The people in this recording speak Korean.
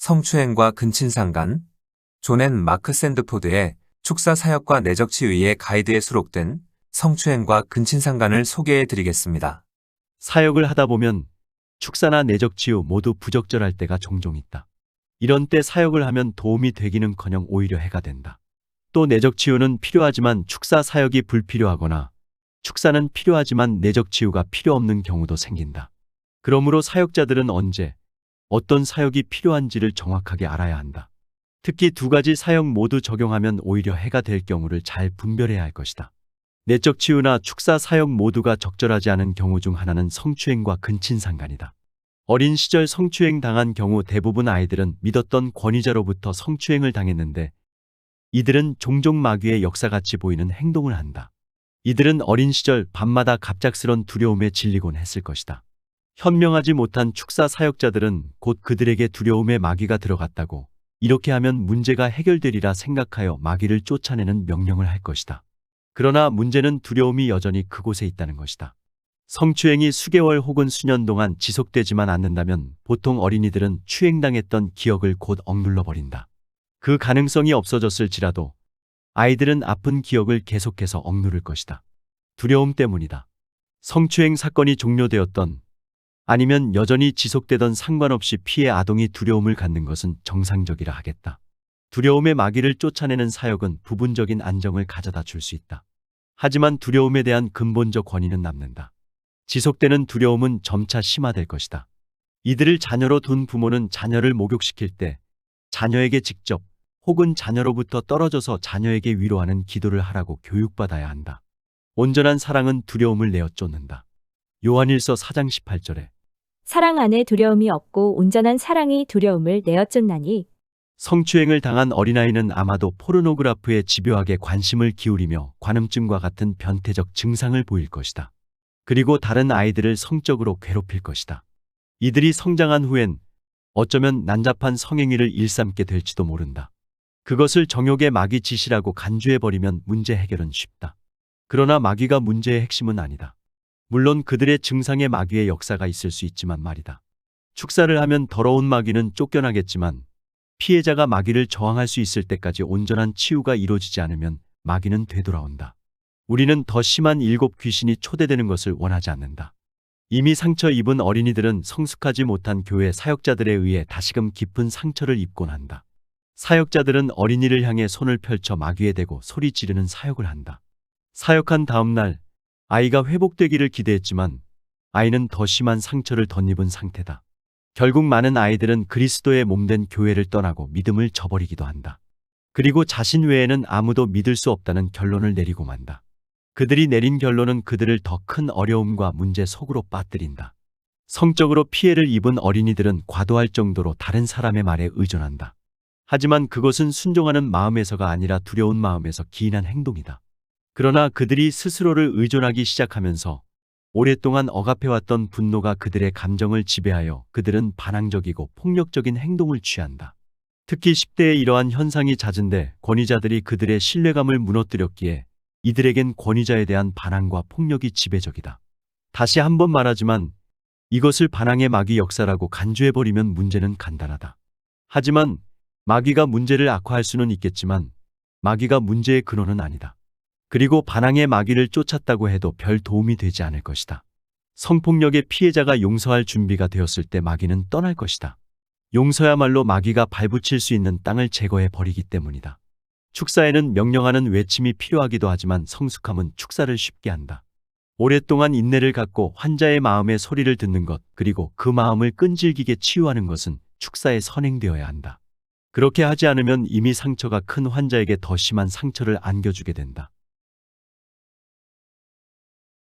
성추행과 근친상간, 존앤 마크 샌드포드의 축사 사역과 내적 치유의 가이드에 수록된 성추행과 근친상간을 소개해 드리겠습니다. 사역을 하다 보면 축사나 내적 치유 모두 부적절할 때가 종종 있다. 이런 때 사역을 하면 도움이 되기는커녕 오히려 해가 된다. 또 내적 치유는 필요하지만 축사 사역이 불필요하거나 축사는 필요하지만 내적 치유가 필요 없는 경우도 생긴다. 그러므로 사역자들은 언제 어떤 사역이 필요한지를 정확하게 알아야 한다. 특히 두 가지 사역 모두 적용하면 오히려 해가 될 경우를 잘 분별해야 할 것이다. 내적 치유나 축사 사역 모두가 적절하지 않은 경우 중 하나는 성추행과 근친상간이다. 어린 시절 성추행 당한 경우 대부분 아이들은 믿었던 권위자로부터 성추행을 당했는데 이들은 종종 마귀의 역사같이 보이는 행동을 한다. 이들은 어린 시절 밤마다 갑작스런 두려움에 질리곤 했을 것이다. 현명하지 못한 축사 사역자들은 곧 그들에게 두려움의 마귀가 들어갔다고 이렇게 하면 문제가 해결되리라 생각하여 마귀를 쫓아내는 명령을 할 것이다. 그러나 문제는 두려움이 여전히 그곳에 있다는 것이다. 성추행이 수개월 혹은 수년 동안 지속되지만 않는다면 보통 어린이들은 추행당했던 기억을 곧 억눌러 버린다. 그 가능성이 없어졌을지라도 아이들은 아픈 기억을 계속해서 억누를 것이다. 두려움 때문이다. 성추행 사건이 종료되었던 아니면 여전히 지속되던 상관없이 피해 아동이 두려움을 갖는 것은 정상적이라 하겠다. 두려움의 마귀를 쫓아내는 사역은 부분적인 안정을 가져다 줄 수 있다. 하지만 두려움에 대한 근본적 권위는 남는다. 지속되는 두려움은 점차 심화될 것이다. 이들을 자녀로 둔 부모는 자녀를 목욕시킬 때 자녀에게 직접 혹은 자녀로부터 떨어져서 자녀에게 위로하는 기도를 하라고 교육받아야 한다. 온전한 사랑은 두려움을 내어 쫓는다. 요한일서 4장 18절에 사랑 안에 두려움이 없고 온전한 사랑이 두려움을 내어 쫓나니 성추행을 당한 어린아이는 아마도 포르노그라프에 집요하게 관심을 기울이며 관음증과 같은 변태적 증상을 보일 것이다. 그리고 다른 아이들을 성적으로 괴롭힐 것이다. 이들이 성장한 후엔 어쩌면 난잡한 성행위를 일삼게 될지도 모른다. 그것을 정욕의 마귀 짓이라고 간주해버리면 문제 해결은 쉽다. 그러나 마귀가 문제의 핵심은 아니다. 물론 그들의 증상에 마귀의 역사가 있을 수 있지만 말이다. 축사를 하면 더러운 마귀는 쫓겨나겠지만 피해자가 마귀를 저항할 수 있을 때까지 온전한 치유가 이루어지지 않으면 마귀는 되돌아온다. 우리는 더 심한 일곱 귀신이 초대되는 것을 원하지 않는다. 이미 상처 입은 어린이들은 성숙하지 못한 교회 사역자들에 의해 다시금 깊은 상처를 입곤 한다. 사역자들은 어린이를 향해 손을 펼쳐 마귀에 대고 소리 지르는 사역을 한다. 사역한 다음 날 아이가 회복되기를 기대했지만 아이는 더 심한 상처를 덧입은 상태다. 결국 많은 아이들은 그리스도의 몸된 교회를 떠나고 믿음을 저버리기도 한다. 그리고 자신 외에는 아무도 믿을 수 없다는 결론을 내리고 만다. 그들이 내린 결론은 그들을 더 큰 어려움과 문제 속으로 빠뜨린다. 성적으로 피해를 입은 어린이들은 과도할 정도로 다른 사람의 말에 의존한다. 하지만 그것은 순종하는 마음에서가 아니라 두려운 마음에서 기인한 행동이다. 그러나 그들이 스스로를 의존하기 시작하면서 오랫동안 억압해왔던 분노가 그들의 감정을 지배하여 그들은 반항적이고 폭력적인 행동을 취한다. 특히 10대에 이러한 현상이 잦은데 권위자들이 그들의 신뢰감을 무너뜨렸기에 이들에겐 권위자에 대한 반항과 폭력이 지배적이다. 다시 한 번 말하지만 이것을 반항의 마귀 역사라고 간주해버리면 문제는 간단하다. 하지만 마귀가 문제를 악화할 수는 있겠지만 마귀가 문제의 근원은 아니다. 그리고 반항의 마귀를 쫓았다고 해도 별 도움이 되지 않을 것이다. 성폭력의 피해자가 용서할 준비가 되었을 때 마귀는 떠날 것이다. 용서야말로 마귀가 발붙일 수 있는 땅을 제거해 버리기 때문이다. 축사에는 명령하는 외침이 필요하기도 하지만 성숙함은 축사를 쉽게 한다. 오랫동안 인내를 갖고 환자의 마음의 소리를 듣는 것, 그리고 그 마음을 끈질기게 치유하는 것은 축사에 선행되어야 한다. 그렇게 하지 않으면 이미 상처가 큰 환자에게 더 심한 상처를 안겨주게 된다.